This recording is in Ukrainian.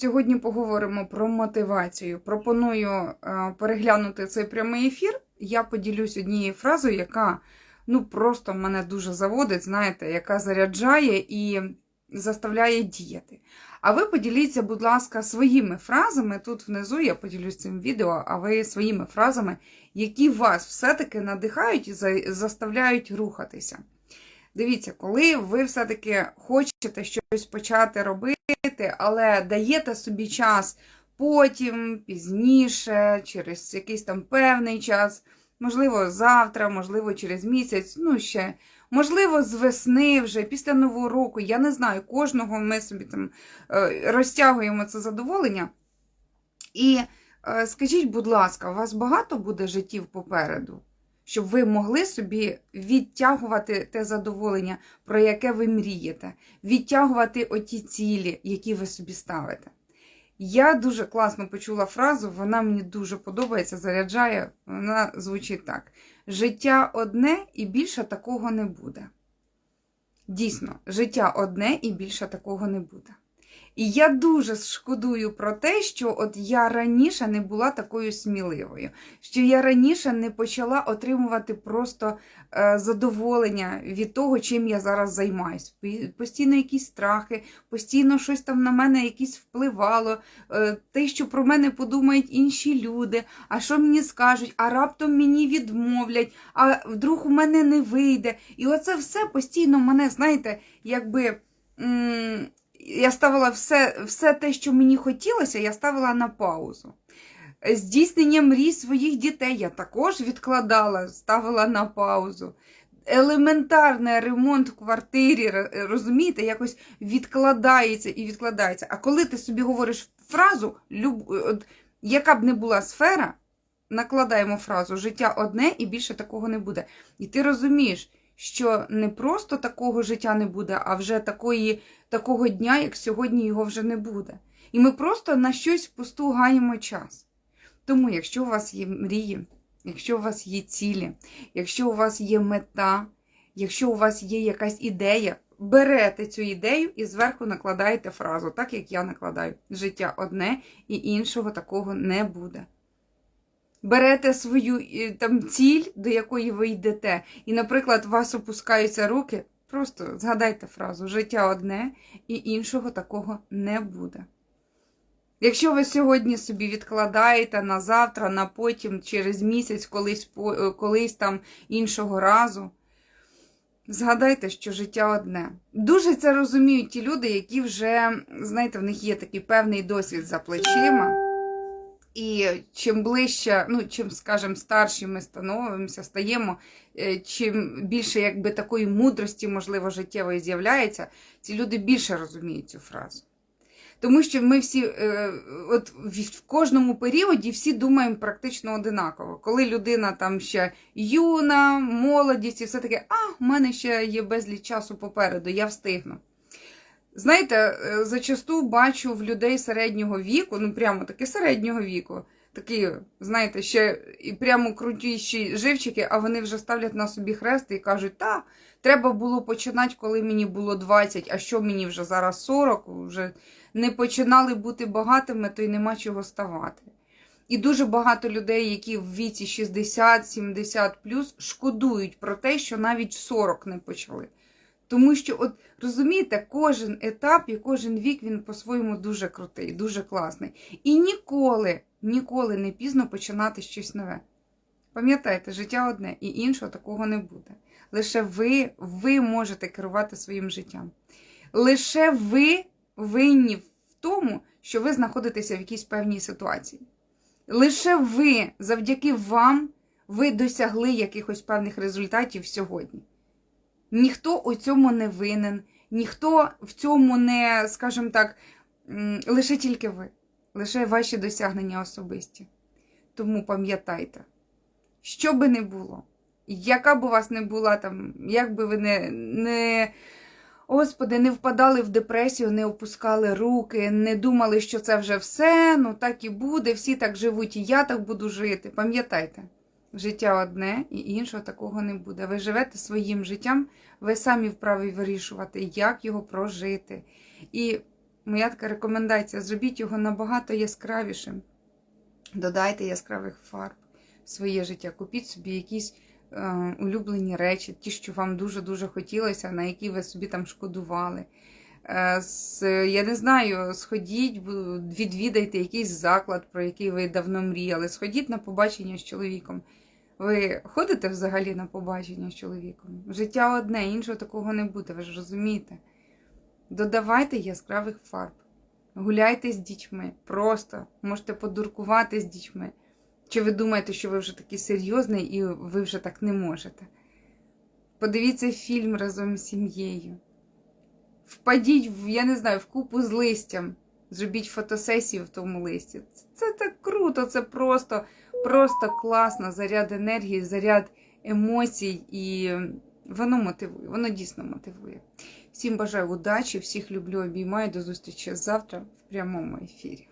Сьогодні поговоримо про мотивацію. Пропоную е, переглянути цей прямий ефір. Я поділюсь однією фразою, яка ну просто мене дуже заводить, знаєте, яка заряджає і заставляє діяти. А ви поділіться, будь ласка, своїми фразами. Тут внизу я поділюсь цим відео, а ви своїми фразами, які вас все-таки надихають і заставляють рухатися. Дивіться, коли ви все-таки хочете щось почати робити, але даєте собі час потім, пізніше, через якийсь там певний час, можливо, завтра, можливо, через місяць, ну ще, можливо, з весни вже, після Нового року, я не знаю, кожного ми собі там е, розтягуємо це задоволення. І е, скажіть, будь ласка, у вас багато буде життів попереду? Щоб ви могли собі відтягувати те задоволення, про яке ви мрієте, відтягувати оті цілі, які ви собі ставите. Я дуже класно почула фразу, вона мені дуже подобається, заряджає. Вона звучить так: життя одне і більше такого не буде. Дійсно, життя одне і більше такого не буде. І я дуже шкодую про те, що от я раніше не була такою сміливою, що я раніше не почала отримувати просто е, задоволення від того, чим я зараз займаюсь. Постійно якісь страхи, постійно щось там на мене якісь впливало, е, те, що про мене подумають інші люди, а що мені скажуть, а раптом мені відмовлять, а вдруг у мене не вийде. І оце все постійно мене, знаєте, якби. Я ставила все, все те, що мені хотілося, я ставила на паузу. Здійснення мрій своїх дітей я також відкладала, ставила на паузу. Елементарний ремонт в квартирі, розумієте, якось відкладається і відкладається. А коли ти собі говориш фразу, люб... от, яка б не була сфера, накладаємо фразу життя одне і більше такого не буде. І ти розумієш, що не просто такого життя не буде, а вже такої, такого дня, як сьогодні, його вже не буде. І ми просто на щось впусту гаємо час. Тому, якщо у вас є мрії, якщо у вас є цілі, якщо у вас є мета, якщо у вас є якась ідея, берете цю ідею і зверху накладаєте фразу, так як я накладаю. Життя одне і іншого такого не буде. Берете свою там ціль, до якої ви йдете, і, наприклад, у вас опускаються руки. Просто згадайте фразу Життя одне і іншого такого не буде. Якщо ви сьогодні собі відкладаєте на завтра, на потім, через місяць, колись, е, колись там іншого разу, згадайте, що життя одне. Дуже це розуміють ті люди, які вже, знаєте, в них є такий певний досвід за плечима. І чим ближче, ну чим, скажімо, старші ми становимося, стаємо, е, чим більше якби такої мудрості, можливо, життєвої з'являється, ці люди більше розуміють цю фразу. Тому що ми всі, е, от в кожному періоді всі думаємо практично одинаково. Коли людина там ще юна, молодість і все таке, а, в мене ще є безліч часу попереду, я встигну. Знаєте, е, зачасту бачу в людей середнього віку, ну прямо таки середнього віку, такі, знаєте, ще і прямо крутіші живчики, а вони вже ставлять на собі хрест і кажуть, та, треба було починати, коли мені було 20, а що мені вже зараз 40, вже не починали бути багатими, то й нема чого ставати. І дуже багато людей, які в віці 60-70 плюс, шкодують про те, що навіть в 40 не почали. Тому що, от розумієте, кожен етап і кожен вік він по-своєму дуже крутий, дуже класний. І ніколи, ніколи не пізно починати щось нове. Пам'ятайте, життя одне і іншого такого не буде. Лише ви, ви можете керувати своїм життям. Лише ви винні в тому, що ви знаходитеся в якійсь певній ситуації. Лише ви, завдяки вам, ви досягли якихось певних результатів сьогодні. Ніхто у цьому не винен, ніхто в цьому не, скажімо так, лише тільки ви, лише ваші досягнення особисті. Тому пам'ятайте, що би не було, яка б у вас не була там, як би ви не, не, Господи, не впадали в депресію, не опускали руки, не думали, що це вже все, ну так і буде, всі так живуть, і я так буду жити. Пам'ятайте, життя одне і іншого такого не буде. Ви живете своїм життям, ви самі вправі вирішувати, як його прожити. І моя така рекомендація: зробіть його набагато яскравішим. Додайте яскравих фарб в своє життя. Купіть собі якісь е, улюблені речі, ті, що вам дуже-дуже хотілося, на які ви собі там шкодували. Е, я не знаю, сходіть, відвідайте якийсь заклад, про який ви давно мріяли. Сходіть на побачення з чоловіком. Ви ходите взагалі на побачення з чоловіком? Життя одне, іншого такого не буде, ви ж розумієте. Додавайте яскравих фарб. Гуляйте з дітьми. Просто можете подуркувати з дітьми. Чи ви думаєте, що ви вже такий серйозний і ви вже так не можете? Подивіться фільм разом з сім'єю. Впадіть, в, я не знаю, в купу з листям. Зробіть фотосесію в тому листі. Це, так круто, це просто, просто класно. Заряд енергії, заряд емоцій, і воно мотивує, воно дійсно мотивує. Всім бажаю удачі, всіх люблю, обіймаю. До зустрічі завтра в прямому ефірі.